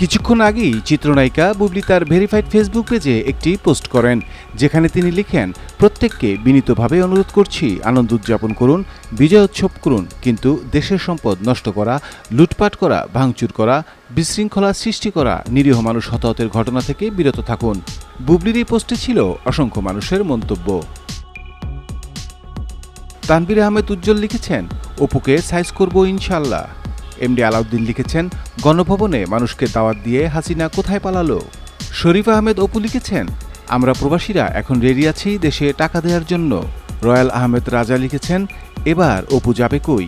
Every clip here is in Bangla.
কিছুক্ষণ আগেই চিত্রনায়িকা বুবলি তার ভেরিফাইড ফেসবুক পেজে একটি পোস্ট করেন, যেখানে তিনি লিখেন, প্রত্যেককে বিনীতভাবে অনুরোধ করছি, আনন্দ উদযাপন করুন, বিজয় উৎসব করুন, কিন্তু দেশের সম্পদ নষ্ট করা, লুটপাট করা, ভাঙচুর করা, বিশৃঙ্খলা সৃষ্টি করা, নিরীহ মানুষ হতাহতের ঘটনা থেকে বিরত থাকুন। বুবলির এই পোস্টে ছিল অসংখ্য মানুষের মন্তব্য। তানবির আহমেদ উজ্জ্বল লিখেছেন, অপুকে সাইজ করব ইনশাল্লাহ এমডি আলাউদ্দিন লিখেছেন, গণভবনে মানুষকে দাওয়াত দিয়ে হাসিনা কোথায় পালালো? শরীফ আহমেদ অপু লিখেছেন, আমরা প্রবাসীরা এখন রেডি আছি দেশে টাকা দেওয়ার জন্য। রয়্যাল আহমেদ রাজা লিখেছেন, এবার অপু যাবে কই?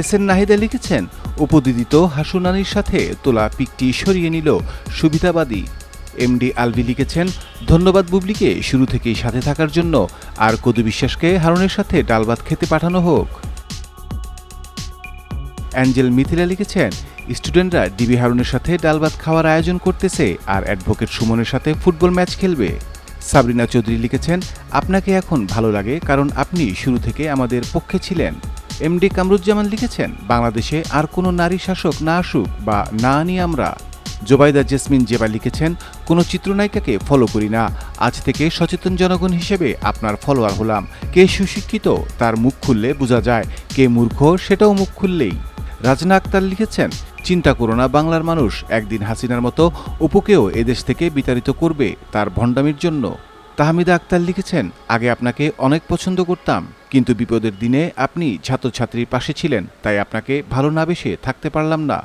এস এন নাহিদা লিখেছেন অপু দিদি তো হাসুনানির সাথে তোলা পিকটি সরিয়ে নিল সুবিধাবাদী। এমডি আলভি লিখেছেন, ধন্যবাদ বুবলিকে, শুরু থেকেই সাথে থাকার জন্য। আর কদু বিশ্বাসকে হারুনের সাথে ডাল ভাত খেতে পাঠানো হোক। অ্যাঞ্জেল মিথিলা লিখেছেন, স্টুডেন্টরা ডিবি হারুনের সাথে ডাল ভাত খাওয়ার আয়োজন করতেছে আর অ্যাডভোকেট সুমনের সাথে ফুটবল ম্যাচ খেলবে। সাবরিনা চৌধুরী লিখেছেন, আপনাকে এখন ভালো লাগে কারণ আপনি শুরু থেকে আমাদের পক্ষে ছিলেন। এমডি কামরুজ্জামান লিখেছেন, বাংলাদেশে আর কোনো নারী শাসক না আসুক বা না আনি আমরা। জোবাইদা জেসমিন জেবা লিখেছেন, কোনো চিত্রনায়িকাকে ফলো করি না। আজ থেকে সচেতন জনগণ হিসেবে আপনার ফলোয়ার হলাম। কে সুশিক্ষিত তার মুখ খুললে বোঝা যায়। কে মূর্খ সেটাও মুখ খুললেই। রাজনা আক্তার লিখেছেন, চিন্তা করো না, বাংলার মানুষ একদিন হাসিনার মতো অপুকেও এদেশ থেকে বিতাড়িত করবে তার ভণ্ডামির জন্য। তাহমিদা আক্তার লিখেছেন, আগে আপনাকে অনেক পছন্দ করতাম, কিন্তু বিপদের দিনে আপনি ছাত্রছাত্রীর পাশে ছিলেন, তাই আপনাকে ভালো না বেশে থাকতে পারলাম না।